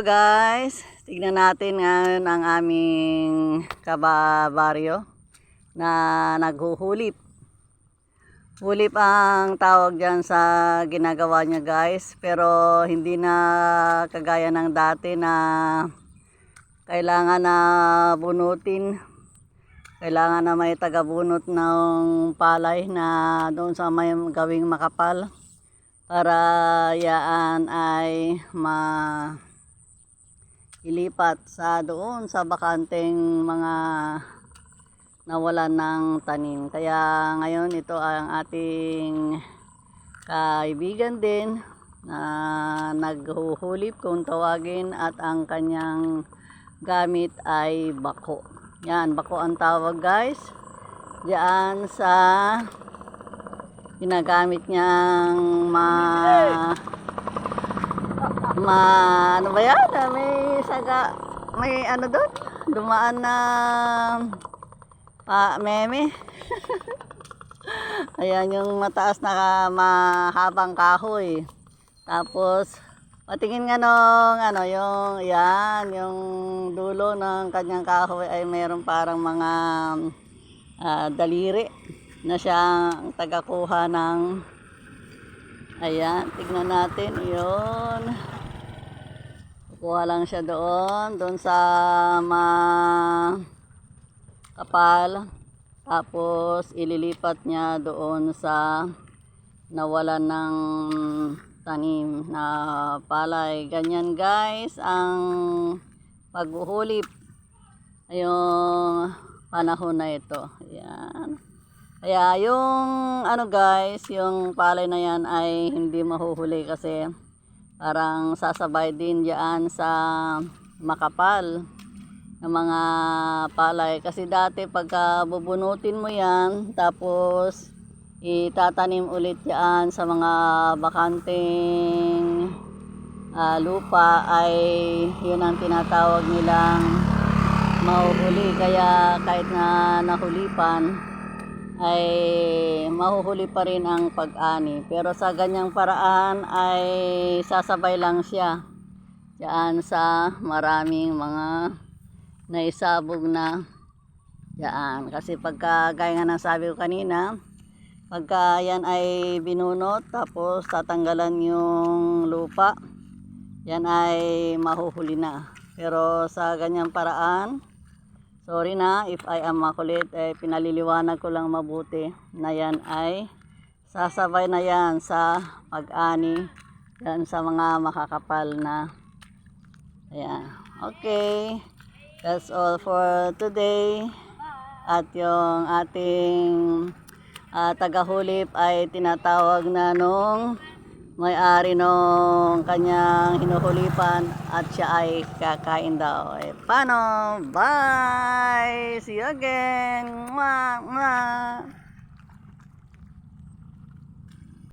Guys, tignan natin ngayon ang aming kababaryo na naghuhulip. Hulip ang tawag dyan sa ginagawa niya guys. Pero hindi na kagaya ng dati na kailangan na bunutin. Kailangan na may tagabunot ng palay na doon sa may gawing makapal para yaan ay ma ilipat sa doon sa bakanteng mga nawalan ng tanim. Kaya ngayon ito ang ating kaibigan din na naghuhulip kung tawagin at ang kanyang gamit ay bako. Yan, bako ang tawag guys. Diyan sa ginagamit niyang ma ma ano ba yan? Ah, May saga may ano doon? Dumaan na pa meme. Ayan yung mataas na mahabang kahoy. Tapos patingin nga nung ano yung yan yung dulo ng kanyang kahoy ay mayroon parang mga ah, daliri na siyang tagakuha ng ayan tignan natin yun kukuha lang siya doon doon sa ma kapal. Tapos ililipat niya doon sa nawalan ng tanim na palay. Ganyan guys ang paghuhulip ayong panahon na ito. Ayan. Kaya yung ano guys, yung palay na yan ay hindi mahuhuli kasi parang sasabay din diyan sa makapal ng mga palay. Kasi dati pagka bubunutin mo yan, tapos itatanim ulit yan sa mga bakanting ah, lupa ay yun ang tinatawag nilang mahuhuli. Kaya kahit na nahulipan, ay mahuhuli pa rin ang pag-ani. Pero sa ganyang paraan ay sasabay lang siya diyan sa maraming mga naisabog na diyan. Kasi pagka gaya nga ng sabi ko kanina, pagka yan ay binunot tapos tatanggalan yung lupa, yan ay mahuhuli na. Pero sa ganyang paraan, Sorry na if I am makulit, eh, pinaliliwanag ko lang mabuti na yan ay sasabay na yan sa pag-ani yan sa mga makakapal na ayan. Okay, that's all for today. At yung ating ah, tagahulip ay tinatawag na nung may-ari nung kanyang hinuhulipan at siya ay kakain daw. Eh, paano? Bye! See you again! Mwah! Mwah!